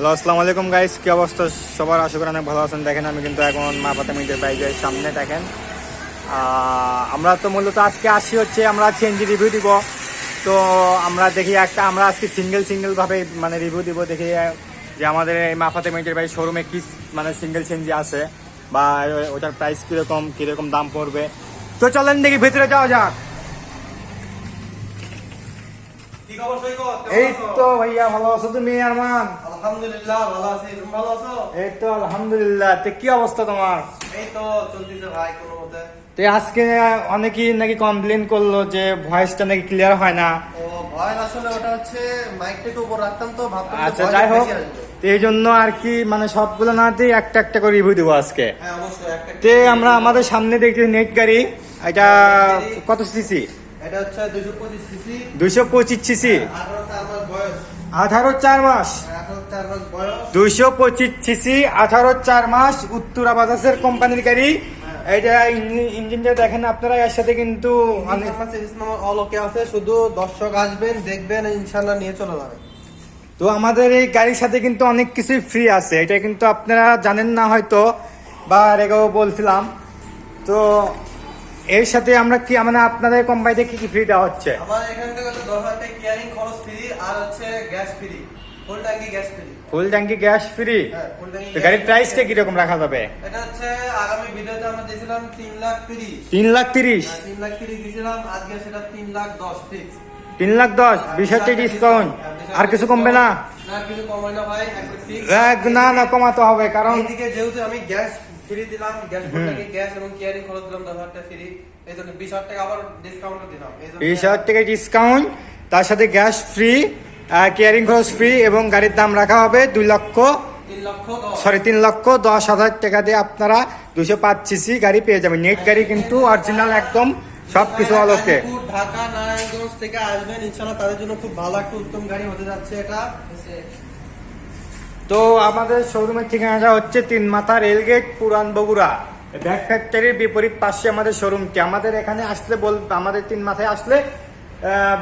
Hello আসসালামু আলাইকুম guys কি অবস্থা? সবার আশা করি অনেক ভালো আছেন। দেখেন আমি কিন্তু এখন মা পাতা মিটের বাইকের সামনে দেখেন। আমরা তো মূলত আজকে আসি হচ্ছে আমরা চেঞ্জি রিভিউ দিব। তো আমরা দেখি একটা আমরা আজকে সিঙ্গেল সিঙ্গেলভাবে মানে রিভিউ দিব দেখি যে আমাদের এই মাফাতে মিটের বাইক শোরুমে কী মানে সিঙ্গেল চেঞ্জি আছে বা ওটার প্রাইস কীরকম কীরকম দাম পড়বে। তো চলেন দেখি ভেতরে যাওয়া যাক। এই তো ভাইয়া ভালো আছো তুমি আরমান? আলহামদুলিল্লাহ ভালো আছি। তুমি ভালো আছো? এই তো আলহামদুলিল্লাহ। তো কি অবস্থা তোমার? এই তো চলতেছে ভাই কোনো মতে। তো আজকে অনেকেই নাকি কমপ্লেন করল যে ভয়েসটা নাকি ক্লিয়ার হয় না। ও ভয় আসলে ওটা হচ্ছে মাইকটা একটু উপর রাখতাম তো ভাবতাম আচ্ছা যাই হোক। তো এই জন্য আর কি মানে সবগুলো একটা একটা করে রিভিউ দেবো আজকে। হ্যাঁ অবশ্যই তে আমরা আমাদের সামনে দেখছি নেট গাড়ি। এটা কত সিসি এটা হচ্ছে দুশো পঁচিশ সিসি দুইশো পঁচিশ সিসি আঠারো চার মাস বয়স। আঠারো চার মাস। দুইশো পঁচিশ সিসি আঠারো চার মাস উত্তরা বাজাজের কোম্পানির গাড়ি। এইটা ইঞ্জিন- ইঞ্জিনটা দেখেন আপনারা এর সাথে কিন্তু অনেক অল ওকে আছে শুধু দর্শক আসবেন দেখবেন ইনশাল্লাহ নিয়ে চলে যাবে। তো আমাদের এই গাড়ির সাথে কিন্তু অনেক কিছুই ফ্রি আছে। এটা কিন্তু আপনারা জানেন না হয়তো বা এর আগেও বলছিলাম। তো এর সাথে আমরা কি মানে আপনাদের কোম্পানিতে কি কি ফ্রি দেওয়া হচ্ছে? আমার এখান থেকে দশ হাজার কেয়ারিং খরচ ফ্রি আর হচ্ছে গ্যাস ফ্রি ফুল ট্যাঙ্কি গ্যাস ফ্রি ফুল ট্যাঙ্কি গ্যাস ফ্রি হ্যাঁ ফুল ট্যাঙ্কি তো গাড়ির প্রাইসটা কীরকম রাখা যাবে? এটা হচ্ছে আগামী ভিডিওতে আমরা দিয়েছিলাম তিন লাখ তিরিশ। তিন লাখ তিরিশ? হ্যাঁ, তিন লাখ তিরিশ দিয়েছিলাম আজকে সেটা তিন লাখ দশ ফিক্স তিন লাখ দশ বিশ হাজার ডিসকাউন্ট আর কিছু কমবে না? না কিছু কমবে না ভাই একবার এক, না না কমাতে হবে কারণ এইদিকে যেহেতু আমি গ্যাস ফ্রি দিলাম গ্যাস গ্যাস এবং কেয়ারিং খরচ দিলাম টাকা ফ্রি এই জন্য বিশ হাজার টাকা আবার ডিসকাউন্ট দিলাম এই জন্য বিশ হাজার টাকা ডিসকাউন্ট তার সাথে গ্যাস ফ্রি কেয়ারিং খরচ ফ্রি এবং গাড়ির দাম রাখা হবে দুই লক্ষ সরি তিন লক্ষ দশ হাজার টাকা দিয়ে আপনারা দুশো পাঁচ সিসি গাড়ি পেয়ে যাবেন। নেট গাড়ি কিন্তু অরিজিনাল একদম সবকিছু আলোকে। ঢাকা নারায়ণগঞ্জ থেকে আসবেন ইনশাল্লাহ তাদের জন্য খুব ভালো একটা উত্তম গাড়ি হতে যাচ্ছে এটা তো আমাদের শোরুমের ঠিকানাটা হচ্ছে তিন মাথা রেলগেট পুরান বগুড়া। ব্যাক ফ্যাক্টরির বিপরীত পাশে আমাদের শোরুমটি আমাদের এখানে আসলে বল আমাদের তিন মাথায় আসলে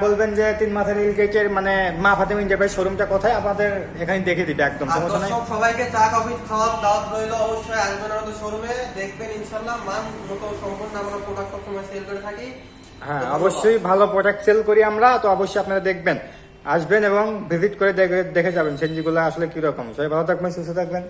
বলবেন যে তিন মাথা রেলগেটের মানে মা ফাতেমিন যাবে শোরুমটা কোথায়? আমাদের এখানে দেখে দিবে একদম সমস্যা নাই। সবাইকে চা কফি খাওয়ার দাওয়াত রইল অবশ্যই আসবেন আমাদের শোরুমে দেখবেন ইনশাল্লাহ মান মতো সম্পূর্ণ আমরা প্রোডাক্ট সবসময় সেল করে থাকি। হ্যাঁ অবশ্যই ভালো প্রোডাক্ট সেল করি আমরা তো অবশ্যই আপনারা দেখবেন। আসবেন এবং ভিজিট করে দেখে দেখে যাবেন। সেঞ্জিগুলো আসলে কীরকম? সবাই ভালো থাকবেন সুস্থ থাকবেন।